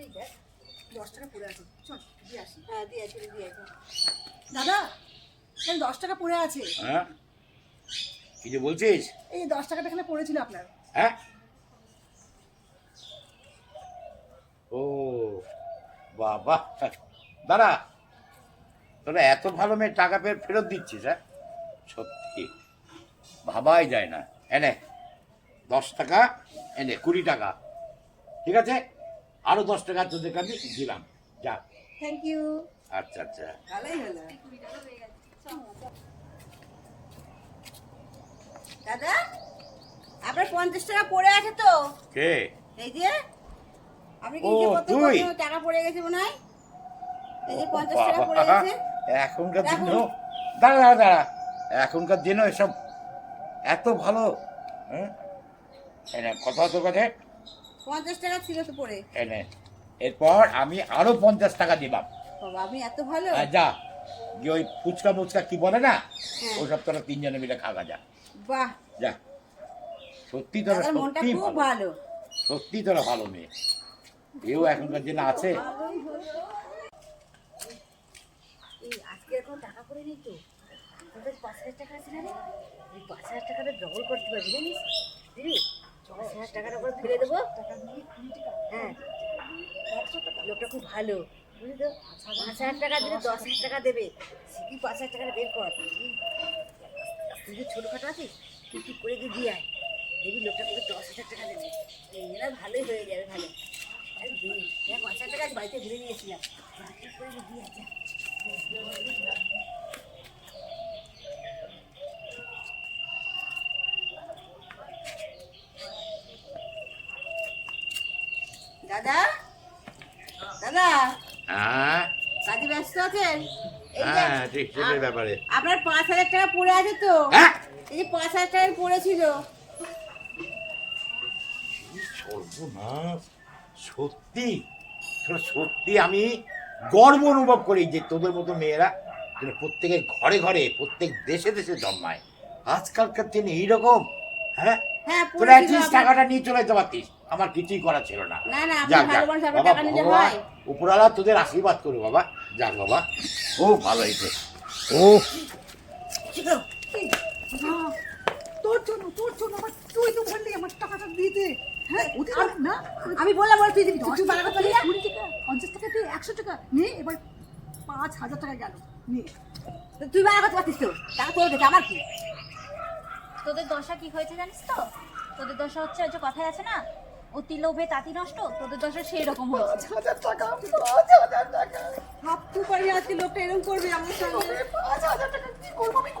এই দেখ দশ টাকা পড়ে আছে। চল দিয়ে আসি। হ্যাঁ দিয়ে দিয়ে দাদা দশ টাকা পড়ে আছে। হ্যাঁ? কিছু বলছিস? এই দশ টাকাটা এখানে পড়েছিল আপনার। হ্যাঁ? ও বাবা। দাঁড়া তোরা এত ভালো মেয়ে টাকা পেয়ে ফেরত দিচ্ছিস হ্যাঁ? সত্যি। ভাবাই যায় না। এনে দশ টাকা এনে কুড়ি টাকা। ঠিক আছে? আরও দশ টাকা তোদেরকে আমি দিলাম। যা। থ্যাংক ইউ আচ্ছা আচ্ছা। ভালোই হলো। দাদা আপনার পঞ্চাশ টাকা পড়ে আছে তো? কে? এই যে আপনি কি তুই? টাকা পড়ে গেছে মনে হয়। এই যে পঞ্চাশ টাকা পড়ে গেছে। এখনকার দাঁড়া দাঁড়া দাঁড়া। এখনকার দিনও এসব এত ভালো হ্যাঁ? কথা তোর কাছে পঞ্চাশ টাকা ছিল তো পড়ে এনে এরপর আমি আরও পঞ্চাশ টাকা দিবাম। বাবা আপনি এত ভালো? আর যা। গিয়ে ওই ফুচকা মুচকা কি বলে না? হ্যাঁ। ওসব তোরা তিনজনে মিলে খাওয়া যা। বাহ। যা। সত্যি তোরা সত্যি ভালো। ভালো। সত্যি তোরা ভালো মেয়ে। এও এখনকার দিনে আছে। আজকে এখন টাকা পড়ে নেই তো? তোদের পাঁচ হাজার টাকা আছে না রে? পাঁচ হাজার টাকাটা ডবল করতে পারবি জানিস? দিদি টাকাটা করে ফেলে দেবো। হ্যাঁ। লোকটা খুব ভালো, বুঝলি তো? পাঁচ হাজার টাকা দিলে দশ হাজার টাকা দেবে। শিখি পাঁচ হাজার টাকাটা বের কর। তুই যে ছোটোখাটো আছিস, তুই ঠিক করে গিয়ে দিয়ে আয়। দেখবি লোকটা তোকে দশ হাজার টাকা দেবে। না ভালোই হয়ে যাবে, ভালো। পাঁচ হাজার টাকা বাড়িতে ঘুরে নিয়েছিলাম। দাদা? দাদা? হ্যাঁ? কাজে ব্যস্ত আছেন? হ্যাঁ ঠিক সেটাই ব্যাপারে। আপনার পাঁচ হাজার টাকা পড়ে আছে তো? হ্যাঁ? এই যে পাঁচ হাজার টাকা পড়েছিল। সর্বনাশ। সত্যি? সত্যি আমি গর্ব অনুভব করি যে তোদের মতো মেয়েরা প্রত্যেকের ঘরে ঘরে প্রত্যেক দেশে দেশে জন্মায়। আজকালকার দিনে এইরকম। হ্যাঁ? হ্যাঁ তোরা অ্যাটলিস্ট টাকাটা নিয়ে চলে যেতে পারতিস আমার কিছুই করা ছিল না। না না যাক, যাক। ভালো মানুষ আপনার বাবা, ভগবান, হয়। তোদের আশীর্বাদ করো বাবা। যাক বাবা। ও ভালো হয়েছে। ও। তোর জন্য তোর জন্য আমার তুই তো বললি আমার টাকাটা দিয়ে দে। হ্যাঁ ওদের না আমি বললাম তুই দিবি তুই বাড়া কথা থেকে বলি না? কুড়ি টাকা পঞ্চাশ টাকা থেকে একশো টাকা নে এবার পাঁচ হাজার টাকা গেল। নে তুই বাড়া কথা তো? টাকা তোর আমার কি? তোদের দশা কি হয়েছে জানিস তো? তোদের দশা হচ্ছে ওই যে কথায় আছে না অতি লোভে তাতি নষ্ট তোদের দশা সেই রকম হয়েছে হাজার টাকা পাঁচ হাজার টাকা। ভাবতে পারি আজকে লোকটা এরকম করবে আমার সঙ্গে? পাঁচ হাজার টাকা কি করব আমি